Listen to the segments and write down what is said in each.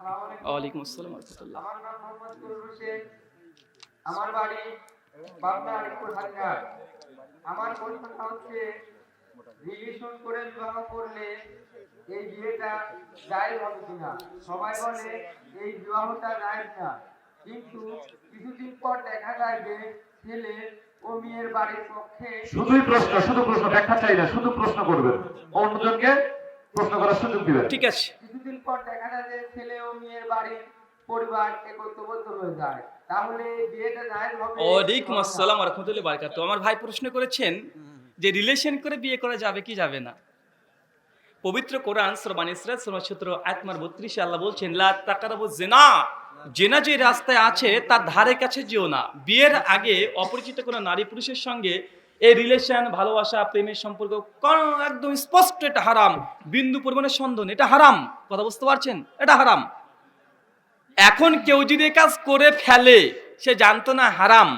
ওয়ালাইকুম আসসালাম রহমতুল্লাহ আমার নাম মোহাম্মদ হোসেন। আমার বাড়ি পাবনা আলিপুর হাজার আমার প্রশ্নটা হচ্ছে রিলেশন করে বিবাহ করলে এই বিয়েটা জায়েজ হবে কিনা? সবাই বলে এই বিবাহটা জায়েজ না। কিন্তু কিছুদিন পর দেখা যায় যে ছেলে ও মেয়ের বাড়ির পক্ষে শুধুই প্রশ্ন শুধু প্রশ্ন ব্যাখ্যা চাই না শুধু প্রশ্ন করবেন। অন্যজনকে প্রশ্ন করার সুযোগ দিবেন। ঠিক আছে। কিছুদিন পর দেখা যে ছেলে ও মেয়ের বাড়ির পরিবার একত্রবদ্ধ হয়ে যায়। তাহলে বিয়েটা জায়েজ হবে। ওয়ালাইকুম আসসালাম রহমতুল্লাহ বারকাত আমার ভাই প্রশ্ন করেছেন যে রিলেশন করে বিয়ে করা যাবে কি যাবে না? পবিত্র কোরআন সরবান ইসরাত সূত্র আয়াতমার 32 আল্লাহ বলছেন, লা তাকারাবু জিনা জেনা যে রাস্তায় আছে, তার ধারে কাছে যেও না। বিয়ের আগে অপরিচিত কোনো নারী পুরুষের সঙ্গে এই রিলেশন ভালোবাসা প্রেমের সম্পর্ক একদম স্পষ্ট এটা হারাম। বিন্দু পরিমাণে সন্দেহ নেই, এটা হারাম। কথা বুঝতে পারছেন? এটা হারাম। এখন কেউ যদি কাজ করে ফেলে সে জানতো না হারাম।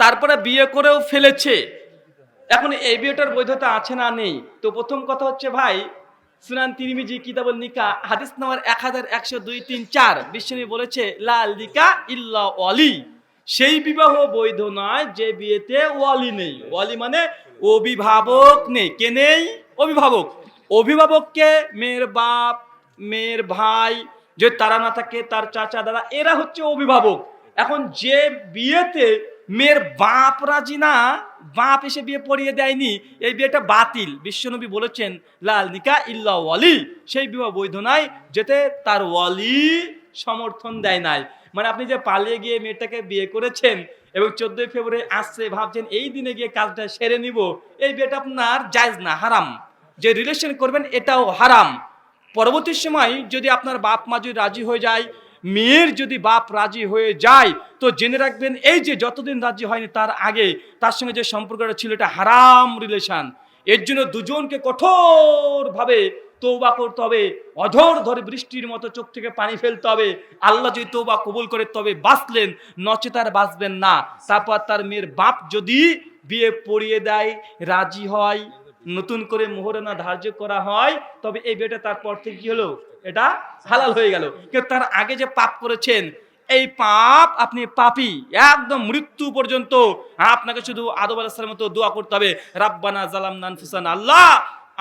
তারপরে বিয়ে করেও ফেলেছে। এখন এই বিয়েটার বৈধতা আছে না নেই। তো প্রথম কথা হচ্ছে ভাই সুনান তিরমিজি কিতাবুল নিকা হাদিস নাম্বার এক হাজার একশো দুই তিন চার। বিশ্বনী বলেছে লাল নিকা ইল্লা অলি সেই বিবাহ বৈধ নয়, যে বিয়েতে ওয়ালি নেই। ওয়ালি মানে অভিভাবক নেই। কে নেই? অভিভাবক। অভিভাবককে মেয়ের বাপ, মেয়ের ভাই যে তারা না থাকে, তার চাচা, দাদা, এরা হচ্ছে অভিভাবক। এখন যে বিয়েতে মেয়ের বাপ রাজি না, বাপ এসে বিয়ে পড়িয়ে দেয়নি, এই বিয়েটা বাতিল। বিশ্বনবী বলেছেন, লাল নিকা ইল্লা ওয়ালি। সেই বিবাহ বৈধ নয় যেতে তার ওয়ালি সমর্থন দেয় নাই। মানে আপনি যে পালিয়ে গিয়ে মেয়েটাকে বিয়ে করেছেন এবং চোদ্দই ফেব্রুয়ারি আসছে, ভাবছেন এই দিনে গিয়ে কাজটা সেরে নিব, এই বিয়েটা আপনার জায়জ না, হারাম। যে রিলেশন করবেন এটাও হারাম। পরবর্তী সময় যদি আপনার বাপ মা যদি রাজি হয়ে যায়, মেয়ের যদি বাপ রাজি হয়ে যায়, তো জেনে রাখবেন এই যে যতদিন রাজি হয়নি তার আগে, তার সঙ্গে যে সম্পর্কটা ছিল এটা হারাম রিলেশন এর জন্য দুজনকে কঠোরভাবে তৌবা করতে হবে। অঝর ধরে বৃষ্টির মতো চোখ থেকে পানি ফেলতে হবে। আল্লাহ যদি তৌবা কবুল করে তবে বাঁচলেন নচে তার বাঁচবেন না। তারপর তার মেয়ের বাপ যদি বিয়ে পড়িয়ে দেয়, রাজি হয়, নতুন করে মোহরানা ধার্য করা হয়, তবে এই বিয়েটা তারপর থেকে কি হলো? এটা হালাল হয়ে গেল। কিন্তু তার আগে যে পাপ করেছেন, এই পাপ আপনি পাপি, একদম মৃত্যু পর্যন্ত। আপনাকে শুধু আদব আলাহিসের মতো দোয়া করতে হবে। রাব্বানা জালাম নানফুসান আল্লাহ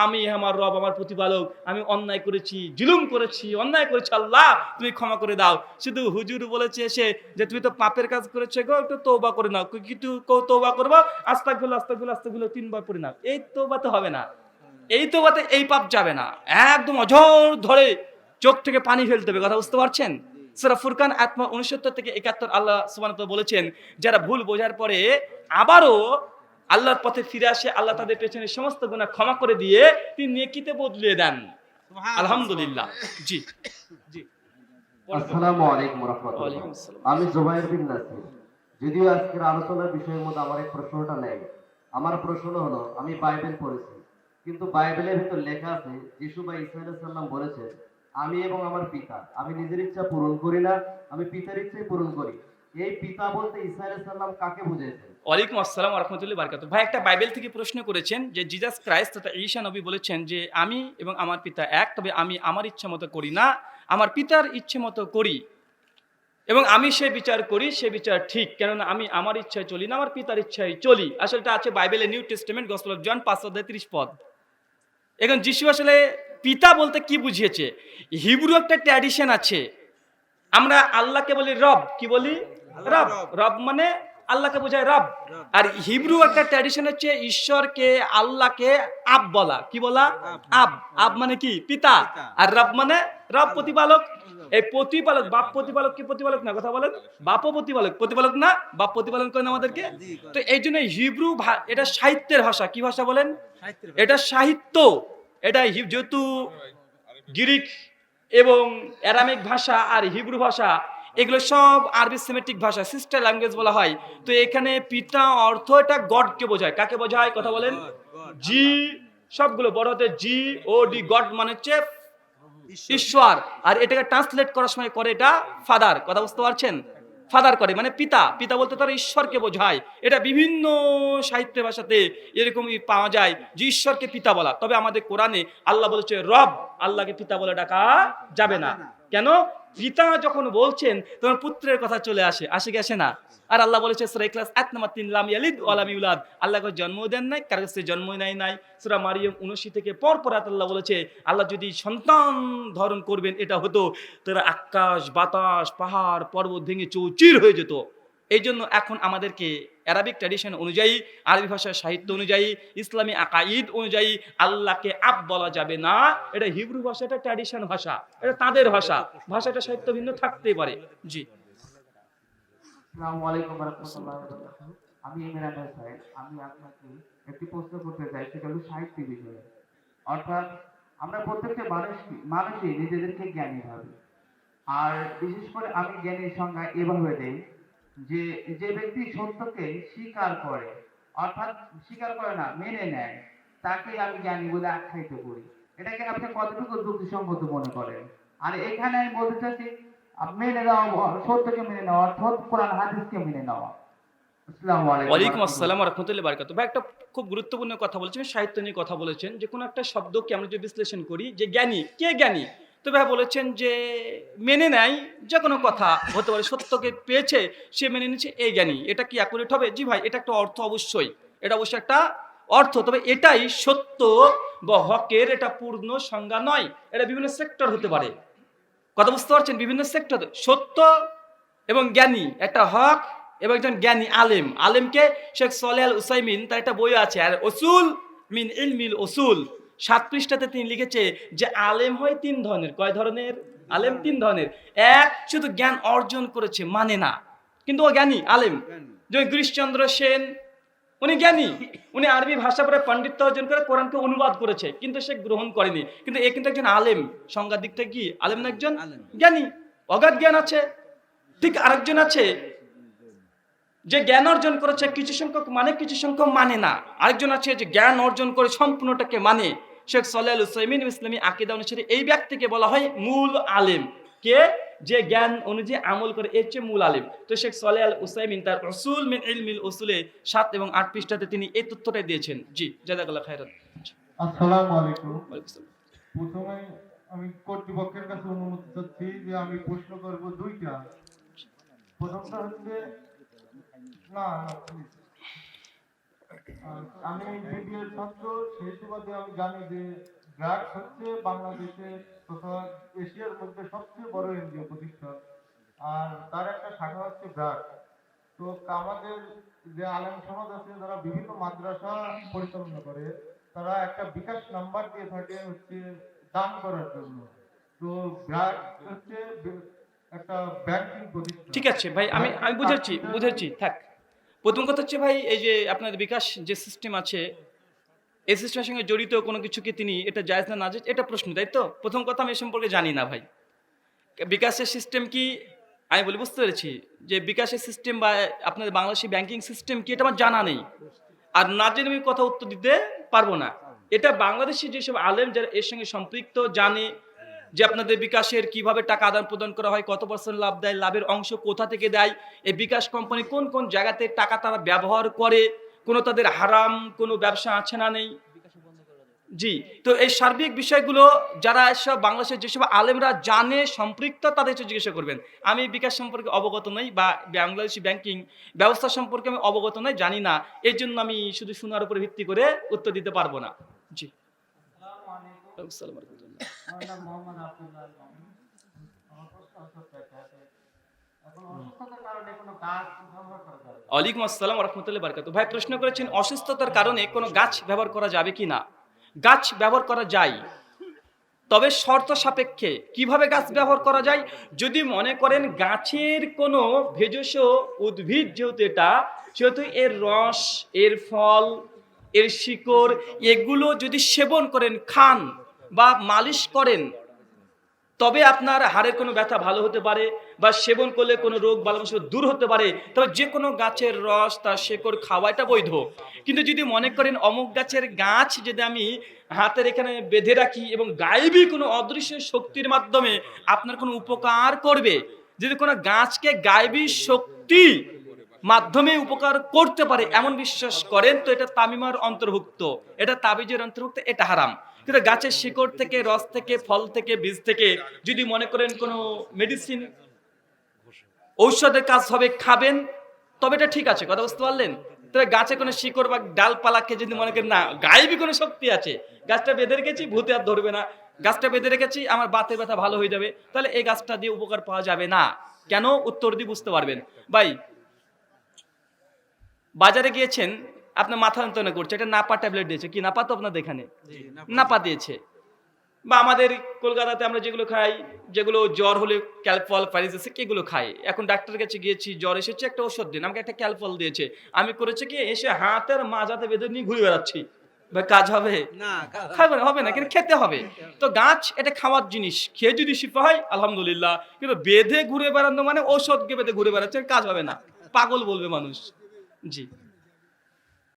আমি আমার রব, আমার প্রতিপালক, আমি অন্যায় করেছি, জুলুম করেছি, অন্যায় করেছি, আল্লাহ, তুমি ক্ষমা করে দাও। শুধু হুজুর বলেছে এসে যে, তুমি তো পাপের কাজ করেছে গো, একটু তৌবা করে নাও। কিন্তু তৌবা করব? আস্তাগুলো আস্তাগুলো আস্তাগুলো তিনবার করে নাও। এই তৌবা তো হবে না। এই তৌবাতে এই পাপ যাবে না। একদম অঝর ধরে চোখ থেকে পানি ফেলতে হবে। কথা বুঝতে পারছেন? সেরা ফুরকান আত্মা উনসত্তর থেকে একাত্তর, আল্লাহ সুবান বলেছেন, যারা ভুল বোঝার পরে আবারও আল্লাহর পথে ফিরে আসে আল্লাহ তাদের পেছনে সমস্ত গুণা ক্ষমা করে দিয়ে তিনি নেকিতে বদলিয়ে দেন। আলহামদুলিল্লাহ। জি জি। আসসালামু আলাইকুম রাহমাতুল্লাহ। আমি জুবাইর বিন নাসির। যদিও আজকের আলোচনার বিষয়ের মধ্যে আমার এই প্রশ্নটা নেই। আমার প্রশ্ন হলো আমি বাইবেল পড়েছি কিন্তু বাইবেলের ভিতর লেখা আছে যিশু বা ঈসা আলাইহিস সালাম বলেছে আমি এবং আমার পিতা আমি নিজের ইচ্ছা পূরণ করি না আমি পিতার ইচ্ছাই পূরণ করি। এই পিতা বলতে ঈসা আলাইহিস সালাম কাকে বুঝেছেন ওয়ালাইকুম আসসালাম রহমতুল্লাহ বারকাত ভাই একটা বাইবেল থেকে প্রশ্ন করেছেন যে জিজাস ক্রাইস্ট তথা ঈশা নবী বলেছেন যে আমি এবং আমার পিতা এক তবে আমি আমার ইচ্ছা মতো করি না আমার পিতার ইচ্ছে মতো করি এবং আমি সে বিচার করি সে বিচার ঠিক কেননা আমি আমার ইচ্ছায় চলি না আমার পিতার ইচ্ছায় চলি। আসলে এটা আছে বাইবেলে new testament gospel of John পাঁচ অধ্যায় ত্রিশ পদ। এখন যিশু আসলে পিতা বলতে কি বুঝিয়েছে? হিব্রু একটা ট্র্যাডিশন আছে। আমরা আল্লাহকে বলি রব কি বলি? রব। রব মানে আল্লাহকে বোঝায় রব। আর হিব্রু একটা ট্র্যাডিশন হচ্ছে ঈশ্বরকে আল্লাহকে আব বলা। কি বলা? আব। আব মানে কি? পিতা। আর রব মানে রব প্রতিপালক। এই প্রতিপালক বাপ প্রতিপালক কি প্রতিপালক না? কথা বলেন। বাপও প্রতিপালক। প্রতিপালক না? বাপ প্রতিপালন করেন আমাদেরকে? তো এই জন্য হিব্রু এটা সাহিত্যের ভাষা। কি ভাষা বলেন? এটা সাহিত্য। এটা যেহেতু গ্রিক এবং অ্যারামিক ভাষা আর হিব্রু ভাষা এগুলো সব আরবি সেমেটিক ভাষা সিস্টার ল্যাঙ্গুয়েজ বলা হয়। তো এখানে পিতা অর্থ এটা গডকে বোঝায়। কাকে বোঝায়? কথা বলেন। জি সবগুলো বড় হতে জি ও ডি গড মানে হচ্ছে ঈশ্বর। আর এটাকে ট্রান্সলেট করার সময় করে এটা ফাদার কথা বুঝতে পারছেন? ফাদার করে মানে পিতা। পিতা বলতে তারা ঈশ্বরকে বোঝায়। এটা বিভিন্ন সাহিত্য ভাষাতে এরকমই পাওয়া যায় যে ঈশ্বরকে পিতা বলা। তবে আমাদের কোরআনে আল্লাহ বলেছে রব আল্লাহকে পিতা বলে ডাকা যাবে না। কেন? পিতা যখন বলছেন তখন পুত্রের কথা চলে আসে আসে গেছে না? আর আল্লাহ বলেছে, সুরা ইখলাস এক নম্বর তিন, লাম ইয়ালিদ ওয়ালাম ইউলাদ। আল্লাহ কাছে জন্ম দেন নাই, কার কাছে জন্ম নেয় নাই। সুরা মারিয়ম উনশি থেকে পর পর আল্লাহ বলেছে, আল্লাহ যদি সন্তান ধারণ করবেন, এটা হতো, তারা আকাশ, বাতাস, পাহাড়, পর্বত ভেঙে চৌচির হয়ে যেত। এই জন্য এখন আমাদেরকে অ্যারাবিক ট্র্যাডিশন অনুযায়ী, আরবি ভাষার সাহিত্য অনুযায়ী, ইসলামী আকাইদ অনুযায়ী আল্লাহকে আপ বলা যাবে না। এটা হিব্রু ভাষা, এটা ট্র্যাডিশন ভাষা, এটা তাদের ভাষা। ভাষাটা সাহিত্য ভিন্ন থাকতেই পারে। জি। আমি আমি আপনাকে একটি প্রশ্ন করতে চাই, সেটা হলো বিষয়ে। অর্থাৎ আমরা প্রত্যেকটা মানুষ মানুষই নিজেদেরকে জ্ঞানী ভাবি। আর বিশেষ করে আমি জ্ঞানীর সংজ্ঞা এভাবে দেই যে যে ব্যক্তি সত্যকে স্বীকার করে অর্থাৎ স্বীকার করে না মেনে নেয় তাকে আমি জ্ঞানী বলে আখ্যায়িত করি। এটাকে আপনি কতটুকু যুক্তিসঙ্গত মনে করেন? আর এখানে আমি বলতে চাচ্ছি মেনে নেওয়া সত্যকে মেনে নেওয়া অর্থাৎ কোরআন হাদিসকে মেনে নেওয়া ওয়ালাইকুম আসসালাম রহমতুল্লাহ বারকাত ভাই একটা খুব গুরুত্বপূর্ণ কথা বলেছেন সাহিত্য নিয়ে কথা বলেছেন যে কোনো একটা শব্দকে আমরা যদি বিশ্লেষণ করি যে জ্ঞানী কে জ্ঞানী? তো ভাই বলেছেন যে মেনে নেয় যে কোনো কথা হতে পারে, সত্যকে পেয়েছে, সে মেনে নিচ্ছে এই জ্ঞানী। এটা কি অ্যাকুরেট হবে? জি ভাই, এটা একটা অর্থ অবশ্যই। এটা অবশ্যই একটা অর্থ, তবে এটাই সত্য বা হকের এটা পূর্ণ সংজ্ঞা নয়। এটা বিভিন্ন সেক্টর হতে পারে। কথা বুঝতে পারছেন? বিভিন্ন সেক্টর সত্য এবং জ্ঞানী। একটা হক এবং একজন জ্ঞানী আলেম। আলেমকে শেখ সলে আল উসাইমিন তার একটা বই আছে আর ওসুল মিন ইলমিল ওসুল সাত পৃষ্ঠাতে তিনি লিখেছে যে আলেম হয় তিন ধরনের। কয় ধরনের? আলেম তিন ধরনের। এক শুধু জ্ঞান অর্জন করেছে মানে না। কিন্তু ও জ্ঞানী আলেম। যেমন গিরিশচন্দ্র সেন উনি জ্ঞানী। উনি আরবি ভাষা পড়ে পাণ্ডিত্য অর্জন করে কোরআনকে অনুবাদ করেছে কিন্তু সে গ্রহণ করেনি। কিন্তু এ কিন্তু একজন আলেম। সংজ্ঞার দিক থেকে কি? আলেম না একজন? জ্ঞানী। অগাধ জ্ঞান আছে। ঠিক আরেকজন আছে। যে জ্ঞান অর্জন করেছে কিছু সংখ্যক মানে কিছু সংখ্যক মানে না। আরেকজন আছে যে জ্ঞান অর্জন করে সম্পূর্ণটাকে মানে। শেখ সাল্লাহ উসাইমিন ইসলামী আকিদা অনুসারে এই ব্যক্তিকে বলা হয় মূল আলেম। কে? যে জ্ঞান অনুযায়ী আমল করে এর চেয়ে মূল আলেম। তো শেখ সালেহ আল উসাইমিন তার রসুল মিন ইলমিল উসুলে সাত এবং আট পৃষ্ঠাতে তিনি এই তথ্যটাই দিয়েছেন। জি জাজাকাল্লাহ খায়রাত আসসালামু আলাইকুম। প্রথমে আমি কর্তৃপক্ষের কাছে অনুমতি চাচ্ছি যে আমি প্রশ্ন করব দুইটা। প্রথমটা হচ্ছে না আমি বিবিএর ছাত্র সেই সুবাদে আমি জানি যে ড্রাগস হচ্ছে বাংলাদেশে তথা এশিয়ার মধ্যে সবচেয়ে বড় এনজিও প্রতিষ্ঠান। আর তার একটা শাখা হচ্ছে ড্রাগস তো আমাদের যে আলেম সমাজ আছে যারা বিভিন্ন মাদ্রাসা পরিচালনা করে তারা একটা বিকাশ নাম্বার দিয়ে থাকে হচ্ছে দান করার জন্য। তো ব্যাংক হচ্ছে একটা ব্যাংকিং প্রতিষ্ঠান। ঠিক আছে ভাই আমি আমি বুঝেছি বুঝেছি থাক। প্রথম কথা হচ্ছে ভাই, এই যে আপনাদের বিকাশ যে সিস্টেম আছে, এই সিস্টেমের সঙ্গে জড়িত কোনো কিছুকে তিনি এটা জায়জ না না এটা প্রশ্ন, তাই তো? প্রথম কথা আমি এ সম্পর্কে জানি না ভাই। বিকাশের সিস্টেম কি? আমি বলি, বুঝতে পেরেছি যে বিকাশের সিস্টেম বা আপনাদের বাংলাদেশি ব্যাংকিং সিস্টেম কি, এটা আমার জানা নেই। আর না জেনে আমি কথা উত্তর দিতে পারব না। এটা বাংলাদেশি যেসব আলেম যারা এর সঙ্গে সম্পৃক্ত, জানে যে আপনাদের বিকাশের কীভাবে টাকা আদান প্রদান করা হয়, কত পার্সেন্ট লাভ দেয়, লাভের অংশ কোথা থেকে দেয়, এই বিকাশ কোম্পানি কোন কোন জায়গাতে টাকা তারা ব্যবহার করে, কোনো তাদের হারাম, কোনো ব্যবসা আছে না নেই? জি, তো এই সার্বিক বিষয়গুলো যারা সব বাংলাদেশের যেসব আলেমরা জানে, সম্পৃক্ত, তাদের জিজ্ঞাসা করবেন। আমি বিকাশ সম্পর্কে অবগত নই বা বাংলাদেশি ব্যাংকিং ব্যবস্থা সম্পর্কে আমি অবগত নই, জানি না। এই জন্য আমি শুধু শোনার উপরে ভিত্তি করে উত্তর দিতে পারব না। জি। আসসালাম ওয়া রাহমাতুল্লাহ। আমার নাম মোহাম্মদ আব্দুল্লাহ আমার প্রশ্ন হচ্ছে একটা, এখন অসুস্থতার কারণে কোনো কাজ ব্যবহার করা যাবে না। ওয়ালাইকুম আসসালাম রহমতুল্লাহ বারকাত ভাই প্রশ্ন করেছেন অসুস্থতার কারণে কোনো গাছ ব্যবহার করা যাবে কি না গাছ ব্যবহার করা যায় তবে শর্ত সাপেক্ষে কীভাবে গাছ ব্যবহার করা যায় যদি মনে করেন গাছের কোনো ভেষজ উদ্ভিদ যেহেতু এটা সেহেতু এর রস এর ফল এর শিকড় এগুলো যদি সেবন করেন খান বা মালিশ করেন, তবে আপনার হাড়ের কোনো ব্যথা ভালো হতে পারে বা সেবন করলে কোনো রোগ বালাংশ দূর হতে পারে, তবে যে কোনো গাছের রস, তার শেকড় খাওয়া এটা বৈধ। কিন্তু যদি মনে করেন অমুক গাছের গাছ যদি আমি হাতের এখানে বেঁধে রাখি এবং গায়েবী কোনো অদৃশ্য শক্তির মাধ্যমে আপনার কোনো উপকার করবে? যদি কোনো গাছকে গায়েবী শক্তি মাধ্যমে উপকার করতে পারে, এমন বিশ্বাস করেন, তো এটা তামিমার অন্তর্ভুক্ত। এটা তাবিজের অন্তর্ভুক্ত, এটা হারাম। কিন্তু গাছের শিকড় থেকে, রস থেকে, ফল থেকে, বীজ থেকে যদি মনে করেন কোনো মেডিসিন ঔষধের কাজ হবে, খাবেন, তবে এটা ঠিক আছে, কথা বুঝতে পারলেন? তবে গাছে কোনো শিকড় বা ডালপালাকে যদি মনে করেন, না, গায়েবী কোনো শক্তি আছে, গাছটা বেঁধে রেখেছি, ভূতে আর ধরবে না, গাছটা বেঁধে রেখেছি, আমার বাতের ব্যথা ভালো হয়ে যাবে, তাহলে এই গাছটা দিয়ে উপকার পাওয়া যাবে না। কেন? উত্তর দিয়ে বুঝতে পারবেন। ভাই, বাজারে গিয়েছেন আপনার মাথা যন্ত্রণা করছে এটা নাপা ট্যাবলেট দিয়েছে। কি নাপা তো আপনাদের এখানে? নাপা দিয়েছে। বা আমাদের কলকাতাতে আমরা যেগুলো খাই যেগুলো জ্বর হলে ক্যালফল প্যারিসেসে এগুলো খাই। এখন ডাক্তারের কাছে গিয়েছি জ্বর এসেছে একটা ওষুধ দিন আমাকে একটা ক্যালফল দিয়েছে। আমি করেছে কি এসে হাতের মাজাতে বেঁধে নিয়ে ঘুরে বেড়াচ্ছি। ভাই কাজ হবে? খাবে না হবে না কিন্তু খেতে হবে। তো গাছ এটা খাওয়ার জিনিস। খেয়ে যদি শিফা হয় আলহামদুলিল্লাহ। কিন্তু বেঁধে ঘুরে বেড়ানো মানে ঔষধকে বেঁধে ঘুরে বেড়াচ্ছে কাজ হবে না। পাগল বলবে মানুষ। জি।